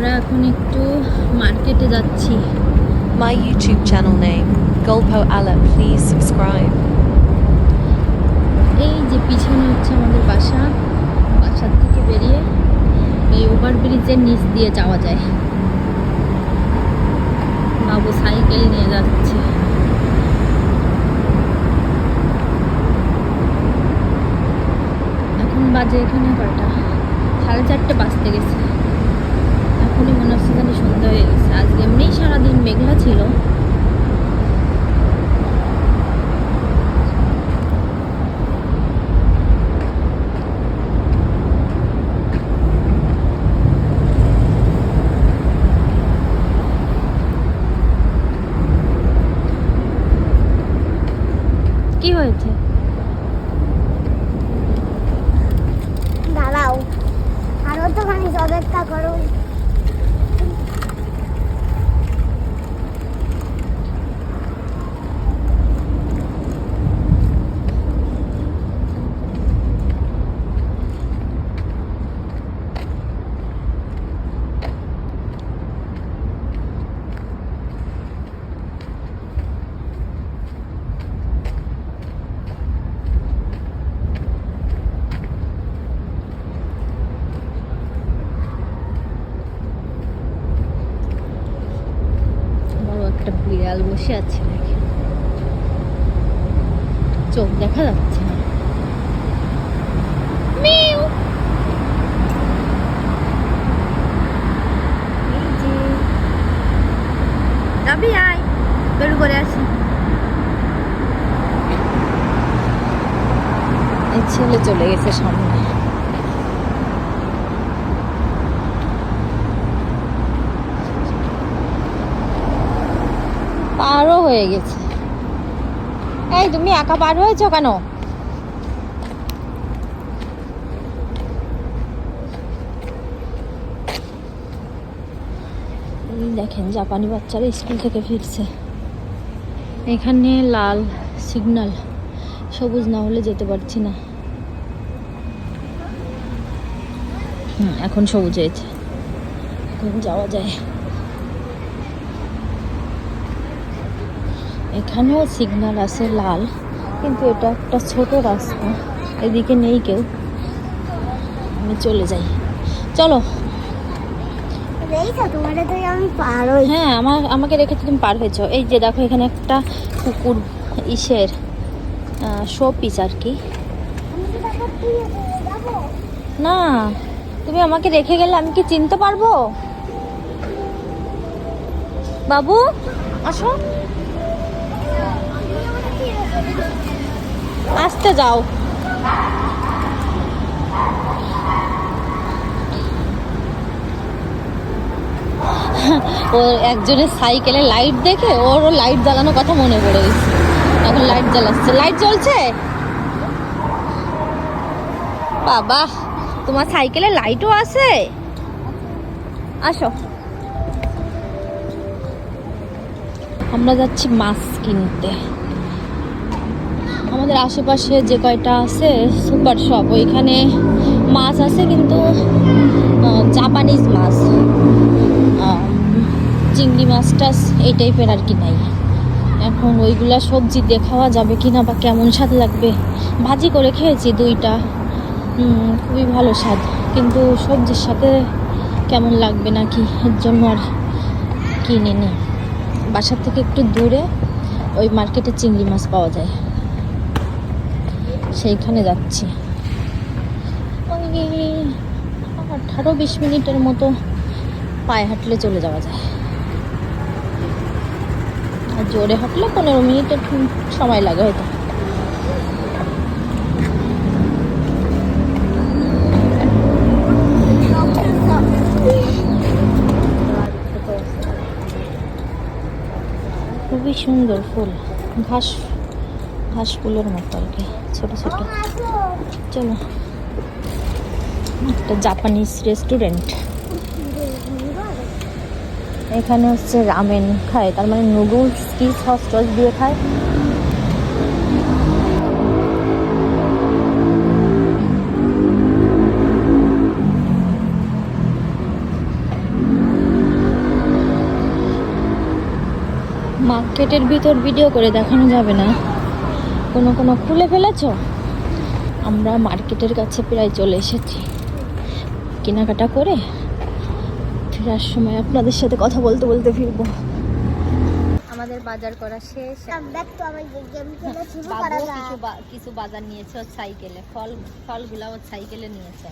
আমরা এখন একটু মার্কেটে যাচ্ছি My YouTube channel name, Golpo Allah. Please subscribe. এই যে পিছনে হচ্ছে আমাদের বাসা বাসার থেকে বেরিয়ে এই ওভারব্রিজের নিচ দিয়ে যাওয়া যায় বাবু সাইকেল নিয়ে যাচ্ছে এখন বাজে এখানে কয়টা সাড়ে চারটে বাজতে গেছে এখনই মনে হচ্ছে জানি সন্ধ্যা হয়ে গেছে। আজকে এমনিই সারাদিন মেঘলা ছিল। কি হয়েছে দাঁড়াও আরও তো খানিক অপেক্ষা করো বড় একটা বিড়াল বসে আছে নাকি? চোখ দেখা যাচ্ছে না। আয়। আসি। ছেলে চলে গেছে সামনে। পারও হয়ে গেছে। এই, তুমি একা পার হয়েছো কেন? দেখেন, জাপানি বাচ্চারা স্কুল থেকে ফিরছে। এখানে লাল সিগন্যাল, সবুজ না হলে যেতে পারছি না। এখন সবুজ হয়েছে। এখন যাওয়া যায়। এখানেও সিগন্যাল আছে লাল কিন্তু এটা একটা ছোট রাস্তা। এদিকে নেই কেউ। আমি চলে যাই। চলো। হ্যাঁ আমার আমাকে রেখে তো তুমি পার হয়েছো। এই যে দেখো এখানে একটা কুকুর ইসের শো পিস আর কি। না তুমি আমাকে রেখে গেলে আমি কি চিনতে পারব? বাবু আসো। আসতে যাও। ও একজনের সাইকেলে লাইট দেখে ওরও লাইট জ্বালানোর কথা মনে পড়ে গেছে। এখন লাইট জ্বালাচ্ছে। লাইট জ্বলছে? বাবা, তোমার সাইকেলে লাইটও আছে? আসো। আমরা যাচ্ছি মাছ কিনতে। আমাদের আশেপাশে যে কয়টা আছে, সুপার শপ ওইখানে মাছ আছে কিন্তু জাপানিজ মাছ। চিংড়ি মাছ টাছ এই টাইপের আর কি নাই। এখন ওইগুলা সবজি দিয়ে খাওয়া যাবে কিনা বা কেমন স্বাদ লাগবে? ভাজি করে খেয়েছি দুইটা। খুবই ভালো স্বাদ। কিন্তু সবজির সাথে কেমন লাগবে নাকি? এর জন্য আর কিনিনি বাসার থেকে একটু দূরে ওই মার্কেটে চিংড়ি মাছ পাওয়া যায়। সেইখানে যাচ্ছি। ওই আঠারো বিশ মিনিটের মতো পায়ে হাঁটলে চলে যাওয়া যায়। আর জোরে হাঁটলে পনেরো মিনিটের সময় লাগে হয়তো। খুবই সুন্দর ফুল, ঘাস ঘাস মতো আর কি, ছোটো ছোটো। চলো। একটা জাপানিজ রেস্টুরেন্ট এখানে হচ্ছে রামেন খায়, তার মানে নুডলস কি সস টস দিয়ে খায়। মার্কেটের ভিতর ভিডিও করে দেখানো যাবে না। কোনো কোনো খুলে ফেলেছ? আমরা মার্কেটের কাছে প্রায় চলে এসেছি। কেনাকাটা করে ফেরার সময় আপনাদের সাথে কথা বলতে বলতে ফিরবো। আমাদের বাজার করা শেষ। কিছু বাজার নিয়েছে ওর সাইকেলে। ফল ফলগুলা ওর সাইকেলে নিয়েছে।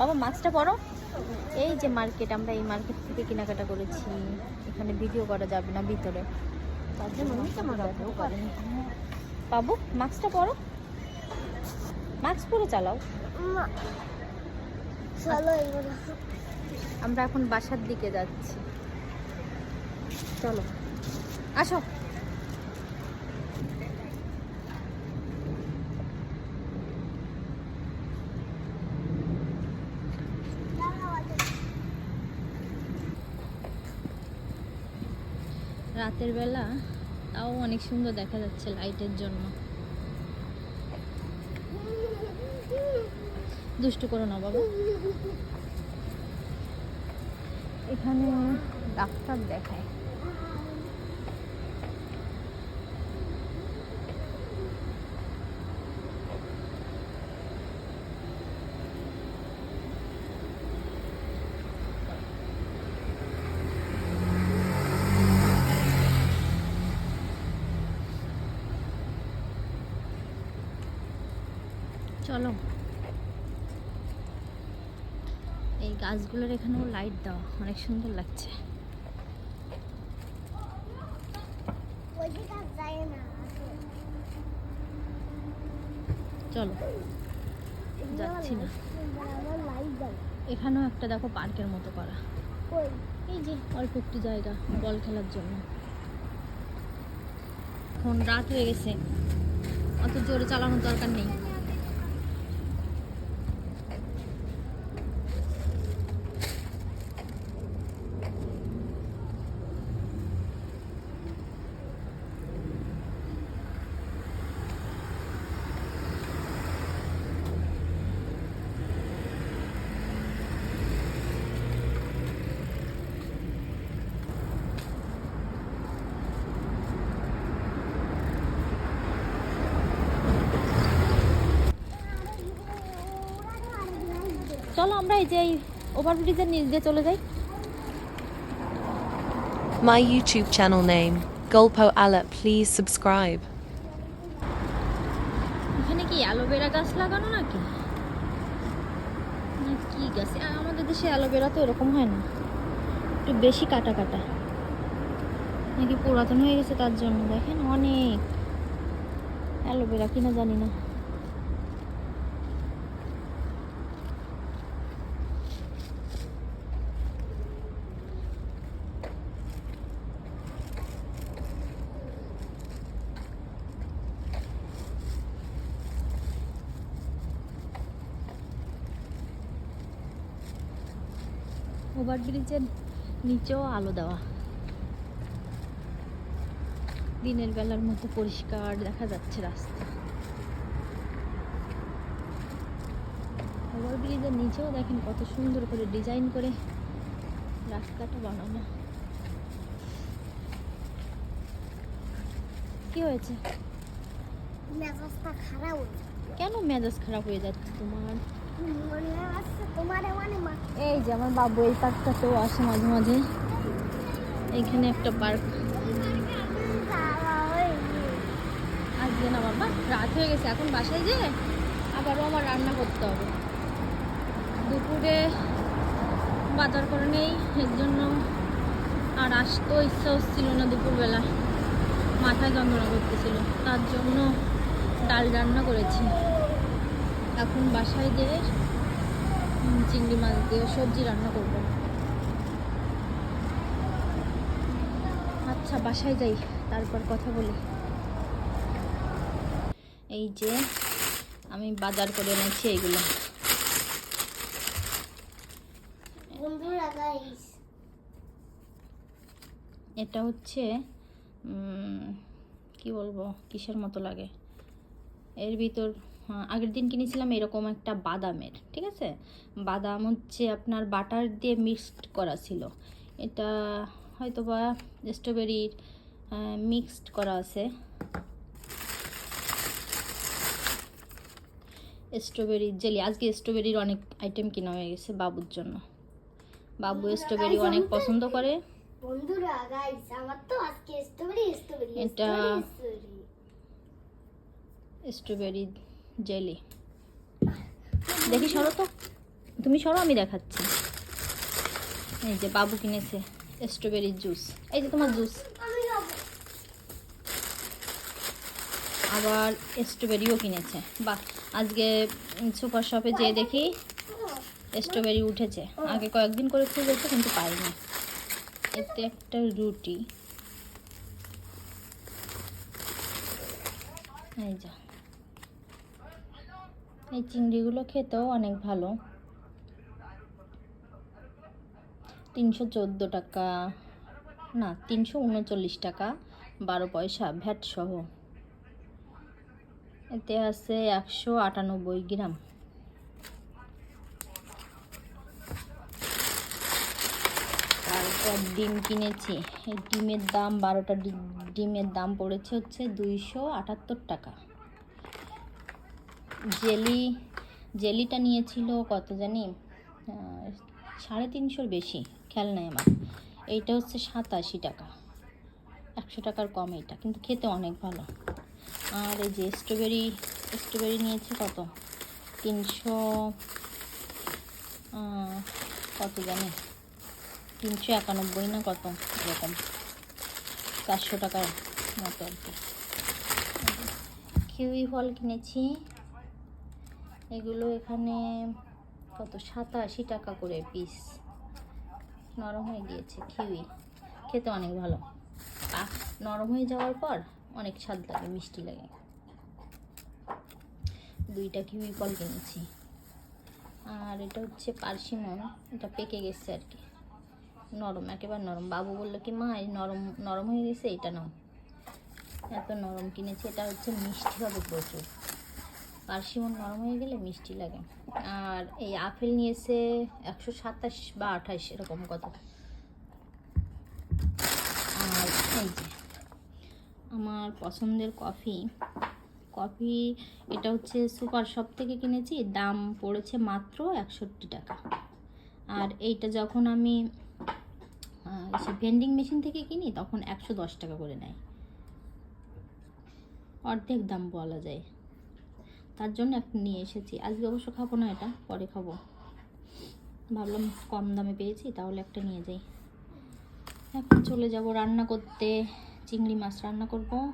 বাবা মাছটা পড়ো। এই যে মার্কেট আমরা এই মার্কেট থেকে কেনাকাটা করেছি। এখানে ভিডিও করা যাবে না ভিতরে। তার জন্য বাবু মাস্কটা পরো। মাস্ক পরে চালাও। আমরা এখন বাসার দিকে যাচ্ছি। চলো। আসো। রাতের বেলা তাও অনেক সুন্দর দেখা যাচ্ছে লাইটের জন্য। দুষ্টু করো না বাবা। এখানে ডাক্তার দেখায়। চলো। এই গাছগুলোর এখানেও লাইট দেওয়া অনেক সুন্দর লাগছে। চলো যাচ্ছি না। আমার লাইট দাও এখানেও একটা দেখো পার্কের মতো করা। এই যে। অল্প একটু জায়গা বল খেলার জন্য। এখন রাত হয়ে গেছে। অত জোরে চালানোর দরকার নেই চলো আমরা এই যে এই ওভারব্রিজের নিচ দিয়ে চলে যাই। My YouTube channel name, Gulpo Allah. Please subscribe. এখানে কি অ্যালোভেরা গাছ লাগানো নাকি? কি গাছ? আমাদের দেশে অ্যালোভেরা তো এরকম হয় না। একটু বেশি কাটা কাটা। নাকি পুরাতন হয়ে গেছে তার জন্য? দেখেন অনেক অ্যালোভেরা কিনা জানি না। ওভারব্রিজের নিচেও আলো দেওয়া। দিনের বেলার মতো পরিষ্কার দেখা যাচ্ছে রাস্তা। ওভার ওভারব্রিজের নিচেও দেখেন কত সুন্দর করে ডিজাইন করে রাস্তাটা বানানো। কি হয়েছে? মেজাজটা খারাপ হয়েছে কেন মেজাজ খারাপ হয়ে যাচ্ছে তোমার? এই যে আমার বাবু, এই পার্কটাতেও আসে মাঝে মাঝে। এইখানে একটা পার্ক। আসবে না বাবা, রাত হয়ে গেছে, এখন বাসায় যে আবারও আমার রান্না করতে হবে। দুপুরে বাজার করে নেই, এর জন্য আর আসতেও ইচ্ছা হচ্ছিল না দুপুরবেলা। মাথায় যন্ত্রণা করতেছিল, তার জন্য ডাল রান্না করেছি। এখন বাসায় উম, চিংড়ি মাছ দিয়ে সবজি রান্না করব। আচ্ছা বাসায় যাই তারপর কথা বলি। এই যে আমি বাজার করে এনেছি এইগুলো। এটা হচ্ছে কি বলব কিসের মতো লাগে? এর ভিতর আগের দিন কিনেছিলাম এরকম একটা বাদামের ঠিক আছে? বাদাম হচ্ছে আপনার বাটার দিয়ে মিক্সড করা ছিল। এটা হয়তো বা স্ট্রবেরির মিক্সড করা আছে। স্ট্রবেরি জেলি আজকে স্ট্রবেরির অনেক আইটেম কেনা হয়ে গেছে বাবুর জন্য। বাবু স্ট্রবেরি অনেক পছন্দ করে। বন্ধুরা গাইস আমার তো আজকে স্ট্রবেরি স্ট্রবেরি এটা- স্ট্রবেরি জেলি। দেখি সরো তো। তুমি সরো আমি দেখাচ্ছি। এই যে বাবু কিনেছে স্ট্রবেরি জুস এই যে তোমার জুস আবার স্ট্রবেরিও কিনেছে। বা আজকে সুপার শপে যেয়ে দেখি স্ট্রবেরি উঠেছে। আগে কয়েকদিন করে খুঁজেছে কিন্তু পাইনি। এতে একটা রুটি। এই যা। এই চিংড়িগুলো খেতেও অনেক ভালো। তিনশো চোদ্দ টাকা, না, তিনশো উনচল্লিশ টাকা, বারো পয়সা, ভ্যাট সহ। এতে আছে একশো আটানব্বই গ্রাম। তারপর ডিম কিনেছি। এই ডিমের দাম, বারোটা ডিমের দাম পড়েছে হচ্ছে দুইশো আটাত্তর টাকা। জেলি, জেলিটা নিয়েছিল কত জানি সাড়ে তিনশোর বেশি খেয়াল নাই আমার এইটা হচ্ছে সাতাশি টাকা। একশো টাকার কম এইটা, কিন্তু খেতে অনেক ভালো। আর এই যে স্ট্রবেরি স্ট্রবেরি নিয়েছে কত? তিনশো কত জানি? তিনশো একানব্বই না কত? এরকম। চারশো টাকার মতো আর কি। কিউই ফল কিনেছি। এগুলো এখানে কত? সাতাশি টাকা করে পিস নরম হয়ে গিয়েছে কিউই খেতে অনেক ভালো। নরম হয়ে যাওয়ার পর অনেক স্বাদ লাগে, মিষ্টি লাগে। দুইটা কিউই ফল কিনেছি। আর এটা হচ্ছে পার্সিমন। এটা পেকে গেছে আর কি। নরম, একেবারে নরম। বাবু বলল কি, মা, এই নরম নরম হয়ে গেছে, এটা নাও। এত নরম কিনেছি, এটা হচ্ছে মিষ্টি হবে প্রচুর। পার্সিমন নরম হয়ে গেলে মিষ্টি লাগে। আর এই আপেল নিয়েছে একশো সাতাশ বা আঠাশ, এরকম কত? আর এই যে, আমার পছন্দের কফি। কফি, এটা হচ্ছে সুপার শপ থেকে কিনেছি, দাম পড়েছে মাত্র একষট্টি টাকা। আর এইটা যখন আমি ভেন্ডিং মেশিন থেকে কিনি, তখন একশো দশ টাকা করে নেয়। অর্ধেক দাম বলা যায়। তার জন্য একটা নিয়ে এসেছি। আজকে অবশ্য খাব না এটা, পরে খাব। ভাবলাম কম দামে পেয়েছি, তাহলে একটা নিয়ে যাই। এখন চলে যাব রান্না করতে, চিংড়ি মাছ রান্না করব।